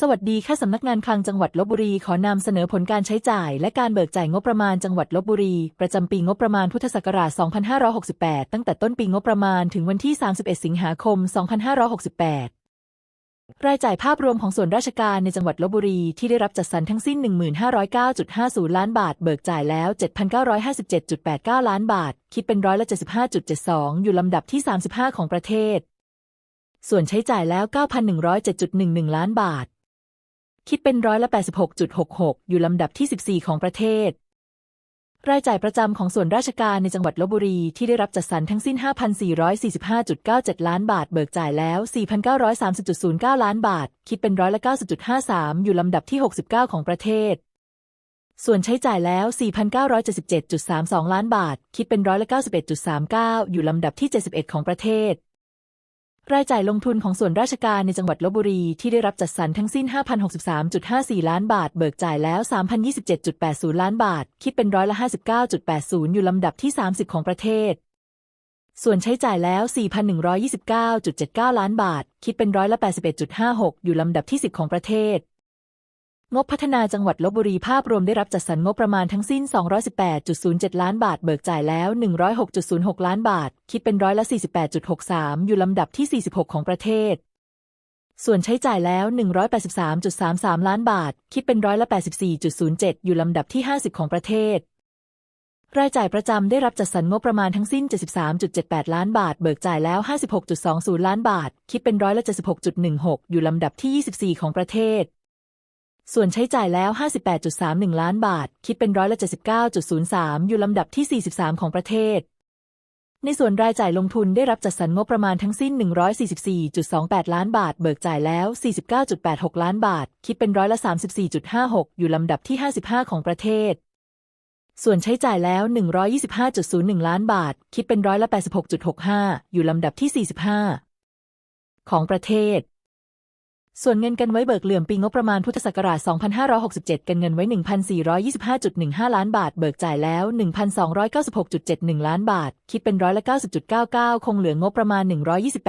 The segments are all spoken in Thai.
สวัสดีค่ะสำนักงานคลังจังหวัดลบบุรี ขอนำเสนอผลการใช้จ่าย และการเบิกจ่ายงบประมาณจังหวัดลบบุรี ประจำปีงบประมาณพุทธศักราช 2568 ตั้งแต่ต้นปีงบประมาณถึงวันที่ 31 สิงหาคม 2568 รายจ่ายภาพรวมของส่วนราชการในจังหวัดลบบุรีที่ได้รับจัดสรรทั้งสิ้น 1509.50 ล้านบาท เบิกจ่ายแล้ว 7,957.89 ล้านบาท คิดเป็นร้อยละ75.72 อยู่ลำดับที่ 35 ของประเทศ ส่วนใช้จ่ายแล้ว 9,107.11 ล้านบาท คิดเป็นร้อยละ 86.66 อยู่ลำดับที่ 14 ของประเทศ รายจ่ายประจำของส่วนราชการในจังหวัดลบบุรีที่ได้รับจัดสรรทั้งสิ้น 5,445.97 ล้านบาท เบิกจ่ายแล้ว 4,930.09 ล้านบาท คิดเป็นร้อยละ 90.53 อยู่ลำดับที่ 69 ของประเทศส่วนใช้จ่ายแล้ว 4,977.32 ล้านบาท คิดเป็นร้อยละ91.39 อยู่ลำดับที่ 71 ของประเทศ รายจ่ายลงทุนของส่วนราชการในจังหวัดลบบุรีที่ได้รับจัดสรรทั้งสิ้น 5,063.54 ล้านบาท เบิกจ่ายแล้ว 3,027.80 ล้านบาท คิดเป็นร้อยละ 59.80 อยู่ลำดับที่ 30 ของประเทศ ส่วนใช้จ่ายแล้ว 4,129.79 ล้านบาท คิดเป็นร้อยละ 81.56 อยู่ลำดับที่ 10 ของประเทศ งบพัฒนาจังหวัดลบบุรีภาพรวมได้รับจัดสรรงบประมาณทั้งสิ้น 218.07 ล้านบาท เบิกจ่ายแล้ว 106.06 ล้านบาท คิดเป็นร้อยละ 48.63 อยู่ลำดับที่ 46 ของประเทศ ส่วนใช้จ่ายแล้ว 183.33 ล้านบาท คิดเป็นร้อยละ 84.07 อยู่ลำดับที่ 50 ของประเทศ รายจ่ายประจำได้รับจัดสรรงบประมาณทั้งสิ้น 73.78 ล้านบาท เบิกจ่ายแล้ว 56.20 ล้านบาท คิดเป็นร้อยละ 76.16 อยู่ลำดับที่ 24 ของประเทศ ส่วนใช้จ่ายแล้ว 58.31 ล้านบาท คิดเป็นร้อยละ79.03 อยู่ลำดับที่ 43 ของประเทศ ในส่วนรายจ่ายลงทุนได้รับจัดสรรงบประมาณทั้งสิ้น 144.28 ล้านบาท เบิกจ่ายแล้ว 49.86 ล้านบาท คิดเป็นร้อยละ34.56 อยู่ลำดับที่ 55 ของประเทศส่วนใช้จ่ายแล้ว 125.01 ล้านบาท คิดเป็นร้อยละ 86.65 อยู่ลำดับที่ 45 ของประเทศ ส่วนเงินกันไว้เบิกเหลื่อมปีงบประมาณพุทธศักราช 2567 กันเงินไว้ 1,425.15 ล้านบาท เบิกจ่ายแล้ว 1,296.71 ล้านบาท คิดเป็นร้อยละ90.99 คงเหลืองบประมาณ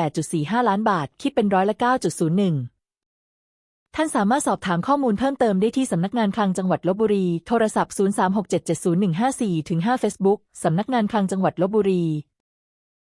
128.45 ล้านบาท คิดเป็นร้อยละ9.01ท่านสามารถสอบถามข้อมูลเพิ่มเติมได้ที่สำนักงานคลังจังหวัดลบบุรี โทรศัพท์ 0367 70154ถึง5 Facebook สำนักงานคลังจังหวัดลบบุรี